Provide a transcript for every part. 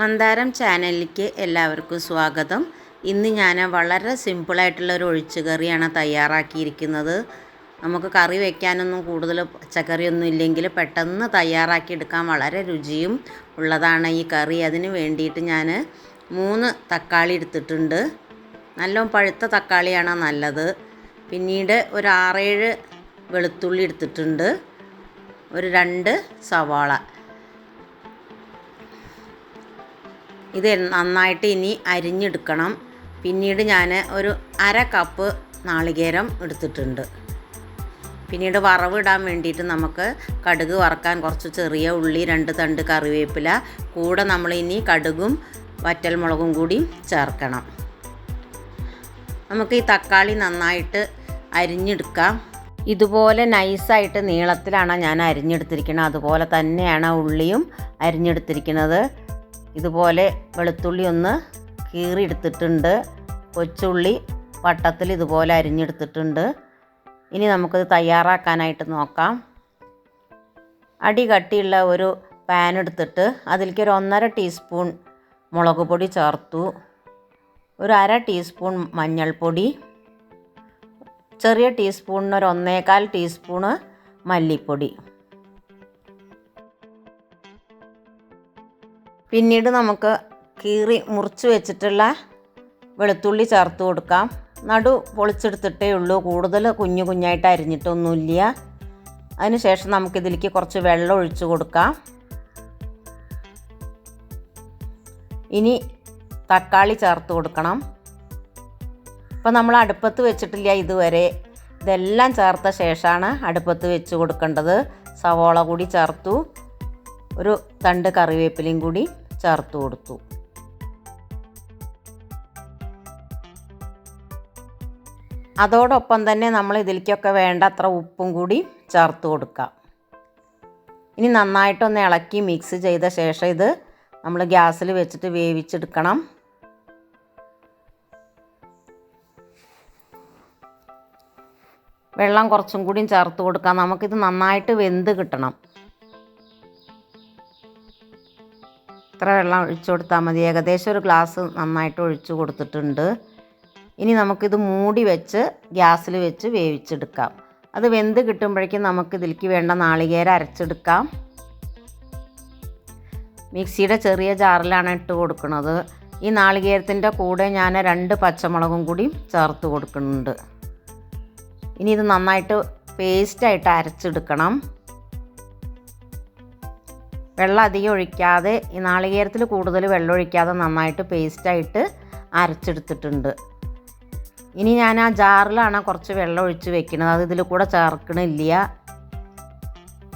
മന്ദാരം ചാനലിലേക്ക് എല്ലാവർക്കും സ്വാഗതം. ഇന്ന് ഞാൻ വളരെ സിമ്പിളായിട്ടുള്ള ഒരു ഒഴിച്ചുകറിയാണ് തയ്യാറാക്കിയിരിക്കുന്നത്. നമുക്ക് കറി വയ്ക്കാനൊന്നും കൂടുതൽ പച്ചക്കറിയൊന്നും ഇല്ലെങ്കിൽ പെട്ടെന്ന് തയ്യാറാക്കിയെടുക്കാൻ വളരെ രുചിയും ഉള്ളതാണ് ഈ കറി. അതിന് വേണ്ടിയിട്ട് ഞാൻ മൂന്ന് തക്കാളി എടുത്തിട്ടുണ്ട്. നല്ല പഴുത്ത തക്കാളിയാണ് നല്ലത്. പിന്നീട് ഒരു ആറേഴ് വെളുത്തുള്ളി എടുത്തിട്ടുണ്ട്. ഒരു രണ്ട് സവാള. ഇത് നന്നായിട്ട് ഇനി അരിഞ്ഞെടുക്കണം. പിന്നീട് ഞാൻ ഒരു അര കപ്പ് നാളികേരം എടുത്തിട്ടുണ്ട്. പിന്നീട് വറവിടാൻ വേണ്ടിയിട്ട് നമുക്ക് കടുക് വറക്കാൻ കുറച്ച് ചെറിയ ഉള്ളി രണ്ട് തണ്ട് കറിവേപ്പില കൂടെ നമ്മൾ ഇനി കടുകും വറ്റൽമുളകും കൂടി ചേർക്കണം. നമുക്ക് ഈ തക്കാളി നന്നായിട്ട് അരിഞ്ഞെടുക്കാം. ഇതുപോലെ നൈസായിട്ട് നീളത്തിലാണ് ഞാൻ അരിഞ്ഞെടുത്തിരിക്കുന്നത്. അതുപോലെ തന്നെയാണ് ഉള്ളിയും അരിഞ്ഞെടുത്തിരിക്കുന്നത്. ഇതുപോലെ വെളുത്തുള്ളി ഒന്ന് കീറിയെടുത്തിട്ടുണ്ട്. കൊച്ചുള്ളി വട്ടത്തിൽ ഇതുപോലെ അരിഞ്ഞെടുത്തിട്ടുണ്ട്. ഇനി നമുക്കിത് തയ്യാറാക്കാനായിട്ട് നോക്കാം. അടി കട്ടിയുള്ള ഒരു പാൻ എടുത്തിട്ട് അതിലേക്ക് ഒരു ഒന്നര ടീസ്പൂൺ മുളക് പൊടി ചേർത്തു. ഒരു അര ടീസ്പൂൺ മഞ്ഞൾപ്പൊടി. ചെറിയ ടീസ്പൂണിന് ഒരു ഒന്നേകാൽ ടീസ്പൂണ് മല്ലിപ്പൊടി. പിന്നീട് നമുക്ക് കീറി മുറിച്ച് വെച്ചിട്ടുള്ള വെളുത്തുള്ളി ചേർത്ത് കൊടുക്കാം. നടു പൊളിച്ചെടുത്തിട്ടേ ഉള്ളൂ. കൂടുതൽ കുഞ്ഞു കുഞ്ഞായിട്ട് അരിഞ്ഞിട്ടൊന്നുമില്ല. അതിനുശേഷം നമുക്കിതിലേക്ക് കുറച്ച് വെള്ളം ഒഴിച്ച് കൊടുക്കാം. ഇനി തക്കാളി ചേർത്ത് കൊടുക്കണം. ഇപ്പം നമ്മൾ അടുപ്പത്ത് വെച്ചിട്ടില്ല ഇതുവരെ. ഇതെല്ലാം ചേർത്ത ശേഷമാണ് അടുപ്പത്ത് വെച്ച് കൊടുക്കേണ്ടത്. സവോള കൂടി ചേർത്തു. ഒരു തണ്ട് കറിവേപ്പിലയും കൂടി. ചേർത്ത് കൊടുത്തു. അതോടൊപ്പം തന്നെ നമ്മൾ ഇതിലേക്കൊക്കെ വേണ്ട അത്ര ഉപ്പും കൂടി ചേർത്ത് കൊടുക്കാം. ഇനി നന്നായിട്ടൊന്ന് ഇളക്കി മിക്സ് ചെയ്ത ശേഷം ഇത് നമ്മൾ ഗ്യാസിൽ വെച്ചിട്ട് വേവിച്ചെടുക്കണം. വെള്ളം കുറച്ചും കൂടിയും ചേർത്ത് കൊടുക്കാം. നമുക്കിത് നന്നായിട്ട് വെന്ത് കിട്ടണം. ഇത്ര വെള്ളം ഒഴിച്ചു കൊടുത്താൽ മതി? ഏകദേശം ഒരു ഗ്ലാസ് നന്നായിട്ട് ഒഴിച്ചു കൊടുത്തിട്ടുണ്ട്. ഇനി നമുക്കിത് മൂടി വെച്ച് ഗ്യാസിൽ വെച്ച് വേവിച്ചെടുക്കാം. അത് വെന്ത് കിട്ടുമ്പോഴേക്കും നമുക്ക് ഇതിലേക്ക് വേണ്ട നാളികേര അരച്ചെടുക്കാം. മിക്സിയുടെ ചെറിയ ജാറിലാണ് ഇട്ട് കൊടുക്കുന്നത്. ഈ നാളികേരത്തിന്റെ കൂടെ ഞാൻ രണ്ട് പച്ചമുളകും കൂടി ചേർത്ത് കൊടുക്കുന്നുണ്ട്. ഇനി ഇത് നന്നായിട്ട് പേസ്റ്റായിട്ട് അരച്ചെടുക്കണം. വെള്ളം അധികം ഒഴിക്കാതെ ഈ നാളികേരത്തിൽ കൂടുതൽ വെള്ളം ഒഴിക്കാതെ നന്നായിട്ട് പേസ്റ്റായിട്ട് അരച്ചെടുത്തിട്ടുണ്ട്. ഇനി ഞാൻ ആ ജാറിലാണ് കുറച്ച് വെള്ളം ഒഴിച്ച് വെക്കുന്നത്. അത് ഇതിൽ കൂടെ ചേർക്കണില്ല.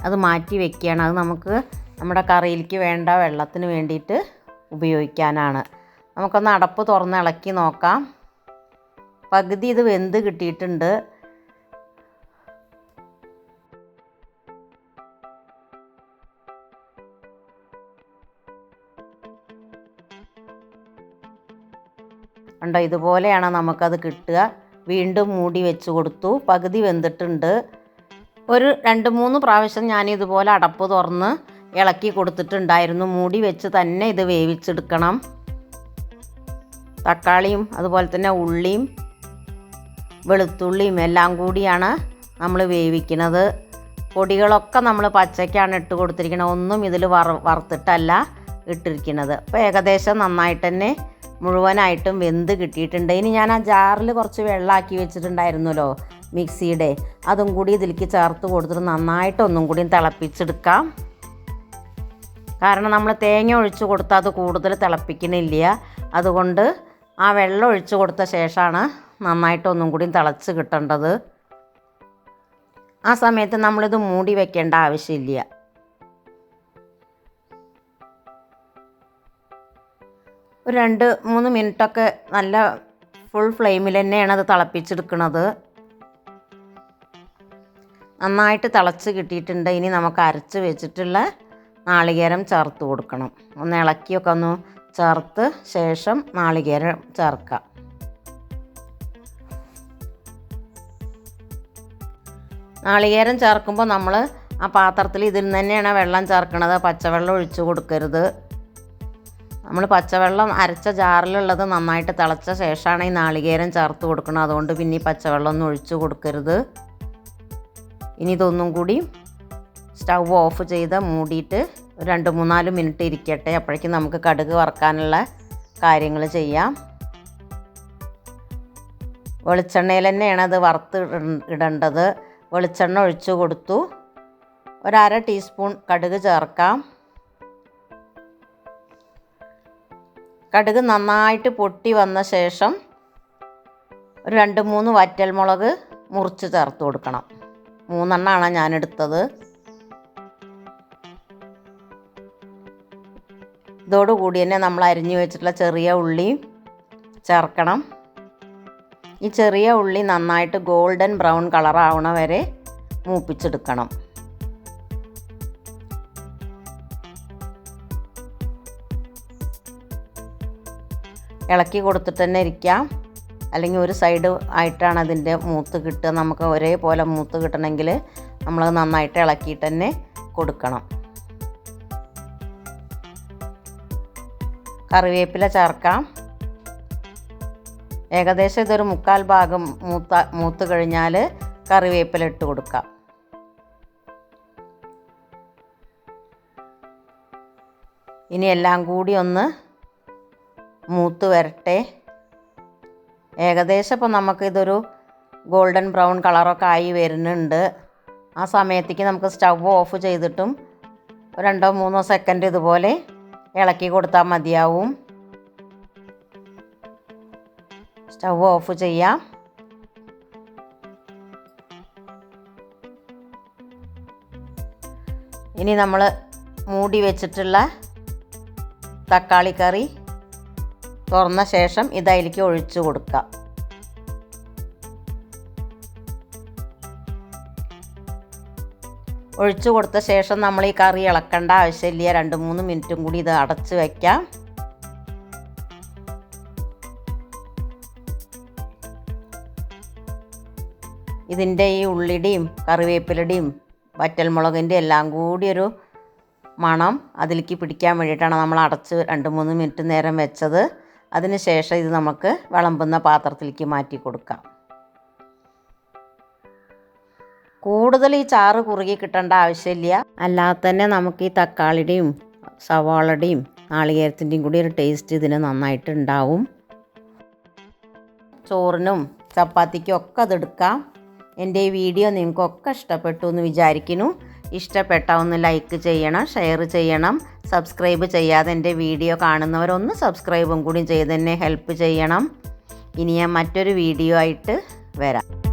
അത് മാറ്റി വെക്കുകയാണ്. അത് നമുക്ക് നമ്മുടെ കറിയിലേക്ക് വേണ്ട വെള്ളത്തിന് വേണ്ടിയിട്ട് ഉപയോഗിക്കാനാണ്. നമുക്കൊന്ന് അടപ്പ് തുറന്ന് ഇളക്കി നോക്കാം. പകുതി ഇത് വെന്ത് കിട്ടിയിട്ടുണ്ട്. ഉണ്ടോ ഇതുപോലെയാണ് നമുക്കത് കിട്ടുക. വീണ്ടും മൂടി വെച്ച് കൊടുത്തു. പകുതി വെന്തിട്ടുണ്ട്. ഒരു രണ്ട് മൂന്ന് പ്രാവശ്യം ഞാൻ ഇതുപോലെ അടപ്പ് തുറന്ന് ഇളക്കി കൊടുത്തിട്ടുണ്ടായിരുന്നു. മൂടി വെച്ച് തന്നെ ഇത് വേവിച്ചെടുക്കണം. തക്കാളിയും അതുപോലെ തന്നെ ഉള്ളിയും വെളുത്തുള്ളിയും എല്ലാം കൂടിയാണ് നമ്മൾ വേവിക്കുന്നത്. പൊടികളൊക്കെ നമ്മൾ പച്ചയ്ക്കാണ് ഇട്ട് കൊടുത്തിരിക്കുന്നത് ഒന്നും ഇതിൽ വറ വറുത്തിട്ടല്ല ഇട്ടിരിക്കുന്നത് അപ്പോൾ ഏകദേശം നന്നായിട്ട് തന്നെ മുഴുവനായിട്ടും വെന്ത് കിട്ടിയിട്ടുണ്ട്. ഇനി ഞാൻ ആ ജാറിൽ കുറച്ച് വെള്ളമാക്കി വെച്ചിട്ടുണ്ടായിരുന്നല്ലോ മിക്സിയുടെ. അതും കൂടി ഇതിലേക്ക് ചേർത്ത് കൊടുത്തിട്ട് നന്നായിട്ട് ഒന്നും കൂടി തിളപ്പിച്ചെടുക്കാം. കാരണം നമ്മൾ തേങ്ങ ഒഴിച്ച് കൊടുത്താൽ അത് കൂടുതൽ തിളപ്പിക്കണില്ല. അതുകൊണ്ട് ആ വെള്ളം ഒഴിച്ചു കൊടുത്ത ശേഷമാണ് നന്നായിട്ട് ഒന്നും കൂടി തിളച്ച് കിട്ടേണ്ടത്. ആ സമയത്ത് നമ്മളിത് മൂടി വെക്കേണ്ട ആവശ്യമില്ല. ഒരു രണ്ട് മൂന്ന് മിനിറ്റൊക്കെ നല്ല ഫുൾ ഫ്ലെയിമിൽ തന്നെയാണ് അത് തിളപ്പിച്ചെടുക്കുന്നത് നന്നായിട്ട് തിളച്ച് കിട്ടിയിട്ടുണ്ട്. ഇനി നമുക്ക് അരച്ച് വെച്ചിട്ടുള്ള നാളികേരം ചേർത്ത് കൊടുക്കണം. ഒന്ന് ഇളക്കിയൊക്കെ ഒന്ന് ചേർത്ത് ശേഷം നാളികേരം ചേർക്കാം. നാളികേരം ചേർക്കുമ്പോൾ നമ്മൾ ആ പാത്രത്തിൽ ഇതിൽ തന്നെയാണ് വെള്ളം ചേർക്കണത്. പച്ചവെള്ളം ഒഴിച്ചു കൊടുക്കരുത്. നമ്മൾ പച്ചവെള്ളം അരച്ച ജാറിലുള്ളത് നന്നായിട്ട് തിളച്ച ശേഷമാണ് ഈ നാളികേരം ചേർത്ത് കൊടുക്കണം അതുകൊണ്ട് പിന്നെ ഈ പച്ചവെള്ളം ഒന്നും ഒഴിച്ചു കൊടുക്കരുത്. ഇനി ഇതൊന്നും കൂടി സ്റ്റൗ ഓഫ് ചെയ്ത് മൂടിയിട്ട് രണ്ട് മൂന്നാൽ മിനിറ്റ് ഇരിക്കട്ടെ. അപ്പോഴേക്കും നമുക്ക് കടുക് വറക്കാനുള്ള കാര്യങ്ങൾ ചെയ്യാം. വെളിച്ചെണ്ണയിൽ തന്നെയാണ് അത് വറുത്ത് ഇട- ഇടേണ്ടത്. വെളിച്ചെണ്ണ ഒഴിച്ചു കൊടുത്തു. ഒരര ടീസ്പൂൺ കടുക് ചേർക്കാം. കടുക് നന്നായിട്ട് പൊട്ടി വന്ന ശേഷം ഒരു രണ്ട് മൂന്ന് വറ്റൽമുളക് മുറിച്ച് ചേർത്ത് കൊടുക്കണം. മൂന്നെണ്ണമാണ് ഞാൻ എടുത്തത് ഇതോടുകൂടി തന്നെ നമ്മൾ അരിഞ്ഞു വെച്ചിട്ടുള്ള ചെറിയ ഉള്ളി ചേർക്കണം. ഈ ചെറിയ ഉള്ളി നന്നായിട്ട് ഗോൾഡൻ ബ്രൗൺ കളറാവണ വരെ മൂപ്പിച്ചെടുക്കണം. ഇളക്കി കൊടുത്തിട്ട് തന്നെ ഇരിക്കാം അല്ലെങ്കിൽ ഒരു സൈഡ് ആയിട്ടാണ് അതിന്റെ മൂത്ത് കിട്ടുക. നമുക്ക് ഒരേപോലെ മൂത്ത് കിട്ടണമെങ്കിൽ നമ്മൾ നന്നായിട്ട് ഇളക്കിയിട്ട് തന്നെ കൊടുക്കണം. കറിവേപ്പില ചേർക്കാം. ഏകദേശം ഇതൊരു മുക്കാൽ ഭാഗം മൂത്ത മൂത്ത് കഴിഞ്ഞാൽ കറിവേപ്പില ഇട്ട് കൊടുക്കാം. ഇനി എല്ലാം കൂടി ഒന്ന് മൂത്ത് വരട്ടെ. ഏകദേശം ഇപ്പോൾ നമുക്കിതൊരു ഗോൾഡൻ ബ്രൗൺ കളറൊക്കെ ആയി വരുന്നുണ്ട്. ആ സമയത്തേക്ക് നമുക്ക് സ്റ്റവ് ഓഫ് ചെയ്തിട്ടും രണ്ടോ മൂന്നോ സെക്കൻഡ് ഇതുപോലെ ഇളക്കി കൊടുത്താൽ മതിയാവും. സ്റ്റവ് ഓഫ് ചെയ്യാം. ഇനി നമ്മൾ മൂടി വെച്ചിട്ടുള്ള തക്കാളി കറി തുറന്ന ശേഷം ഇതതിലേക്ക് ഒഴിച്ചു കൊടുക്കുക. ഒഴിച്ചു കൊടുത്ത ശേഷം നമ്മൾ ഈ കറി ഇളക്കേണ്ട ആവശ്യമില്ല. രണ്ട് മൂന്ന് മിനിറ്റും കൂടി ഇത് അടച്ചു വയ്ക്കാം. ഇതിന്റെ ഈ ഉള്ളിയുടെയും കറിവേപ്പിലയുടെയും വറ്റൽമുളകിന്റെ എല്ലാം കൂടി ഒരു മണം അതിലേക്ക് പിടിക്കാൻ വേണ്ടിയിട്ടാണ് നമ്മൾ അടച്ച് രണ്ട് മൂന്ന് മിനിറ്റ് നേരം വെച്ചത്. അതിന് ശേഷം ഇത് നമുക്ക് വിളമ്പുന്ന പാത്രത്തിലേക്ക് മാറ്റി കൊടുക്കാം. കൂടുതൽ ഈ ചാറ് കുറുകി കിട്ടേണ്ട ആവശ്യമില്ല. അല്ലാതെ തന്നെ നമുക്ക് ഈ തക്കാളിയുടെയും സവാളയുടെയും നാളികേരത്തിന്റെയും കൂടി ഒരു ടേസ്റ്റ് ഇതിന് നന്നായിട്ട് ഉണ്ടാവും. ചോറിനും ചപ്പാത്തിക്കും ഒക്കെ അതെടുക്കാം എന്റെ ഈ വീഡിയോ നിങ്ങൾക്കൊക്കെ ഇഷ്ടപ്പെട്ടു എന്ന് വിചാരിക്കുന്നു. ഇഷ്ടപ്പെട്ട ഒന്ന് ലൈക്ക് ചെയ്യണം ഷെയർ ചെയ്യണം സബ്സ്ക്രൈബ് ചെയ്യാതെ എന്റെ വീഡിയോ കാണുന്നവരൊന്ന് സബ്സ്ക്രൈബും കൂടി ചെയ്ത് തന്നെ ഹെൽപ്പ് ചെയ്യണം. ഇനി ഞാൻ മറ്റൊരു വീഡിയോ ആയിട്ട് വരാം.